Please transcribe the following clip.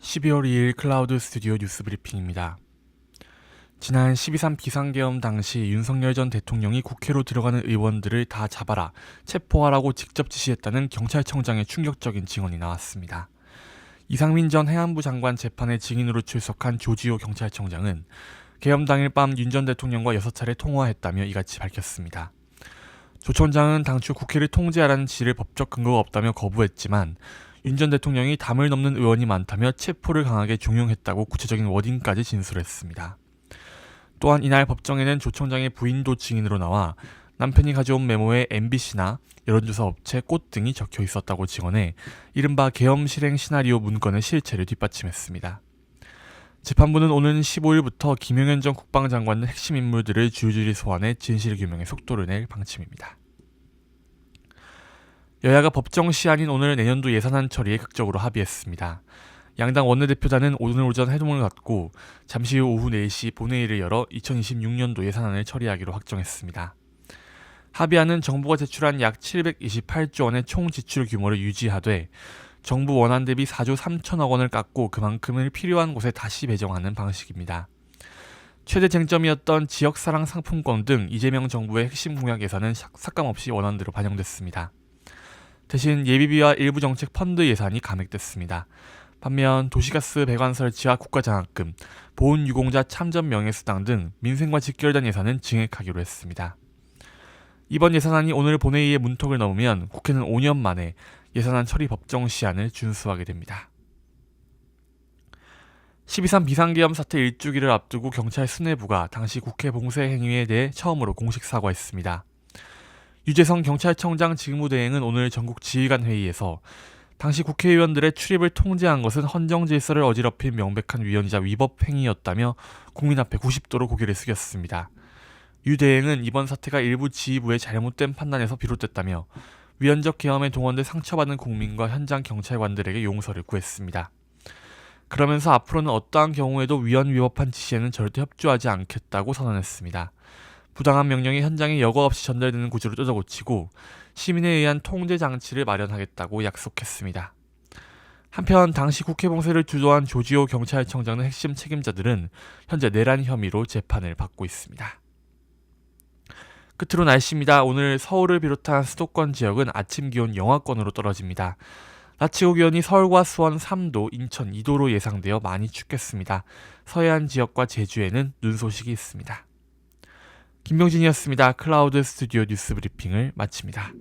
12월 2일 클라우드 스튜디오 뉴스 브리핑입니다. 지난 12.3 비상계엄 당시 윤석열 전 대통령이 국회로 들어가는 의원들을 다 잡아라, 체포하라고 직접 지시했다는 경찰청장의 충격적인 증언이 나왔습니다. 이상민 전 해안부 장관 재판에 증인으로 출석한 조지호 경찰청장은 계엄 당일 밤 윤 전 대통령과 6차례 통화했다며 이같이 밝혔습니다. 조 청장은 당초 국회를 통제하라는 지시를 법적 근거가 없다며 거부했지만 윤 전 대통령이 담을 넘는 의원이 많다며 체포를 강하게 종용했다고 구체적인 워딩까지 진술했습니다. 또한 이날 법정에는 조 청장의 부인도 증인으로 나와 남편이 가져온 메모에 MBC나 여론조사 업체 꽃 등이 적혀 있었다고 증언해 이른바 계엄 실행 시나리오 문건의 실체를 뒷받침했습니다. 재판부는 오는 15일부터 김용현 전 국방장관 등 핵심 인물들을 줄줄이 소환해 진실 규명에 속도를 낼 방침입니다. 여야가 법정 시한인 오늘 내년도 예산안 처리에 극적으로 합의했습니다. 양당 원내대표단은 오늘 오전 회동을 갖고 잠시 후 오후 4시 본회의를 열어 2026년도 예산안을 처리하기로 확정했습니다. 합의안은 정부가 제출한 약 728조 원의 총 지출 규모를 유지하되 정부 원안 대비 4조 3천억 원을 깎고 그만큼을 필요한 곳에 다시 배정하는 방식입니다. 최대 쟁점이었던 지역사랑 상품권 등 이재명 정부의 핵심 공약 예산은 삭감 없이 원안대로 반영됐습니다. 대신 예비비와 일부 정책 펀드 예산이 감액됐습니다. 반면 도시가스 배관 설치와 국가장학금, 보훈 유공자 참전 명예수당 등 민생과 직결된 예산은 증액하기로 했습니다. 이번 예산안이 오늘 본회의의 문턱을 넘으면 국회는 5년 만에 예산안 처리 법정 시한을 준수하게 됩니다. 12.3 비상계엄 사태 일주기를 앞두고 경찰 수뇌부가 당시 국회 봉쇄 행위에 대해 처음으로 공식 사과했습니다. 유재성 경찰청장 직무대행은 오늘 전국 지휘관 회의에서 당시 국회의원들의 출입을 통제한 것은 헌정 질서를 어지럽힌 명백한 위헌이자 위법 행위였다며 국민 앞에 90도로 고개를 숙였습니다. 유 대행은 이번 사태가 일부 지휘부의 잘못된 판단에서 비롯됐다며 위헌적 계엄에 동원돼 상처받은 국민과 현장 경찰관들에게 용서를 구했습니다. 그러면서 앞으로는 어떠한 경우에도 위헌 위법한 지시에는 절대 협조하지 않겠다고 선언했습니다. 부당한 명령이 현장에 여과 없이 전달되는 구조를 뜯어고치고 시민에 의한 통제 장치를 마련하겠다고 약속했습니다. 한편 당시 국회 봉쇄를 주도한 조지호 경찰청장 등 핵심 책임자들은 현재 내란 혐의로 재판을 받고 있습니다. 끝으로 날씨입니다. 오늘 서울을 비롯한 수도권 지역은 아침 기온 영하권으로 떨어집니다. 낮 최고 기온이 서울과 수원 3도, 인천 2도로 예상되어 많이 춥겠습니다. 서해안 지역과 제주에는 눈 소식이 있습니다. 김병진이었습니다. 클라우드 스튜디오 뉴스 브리핑을 마칩니다.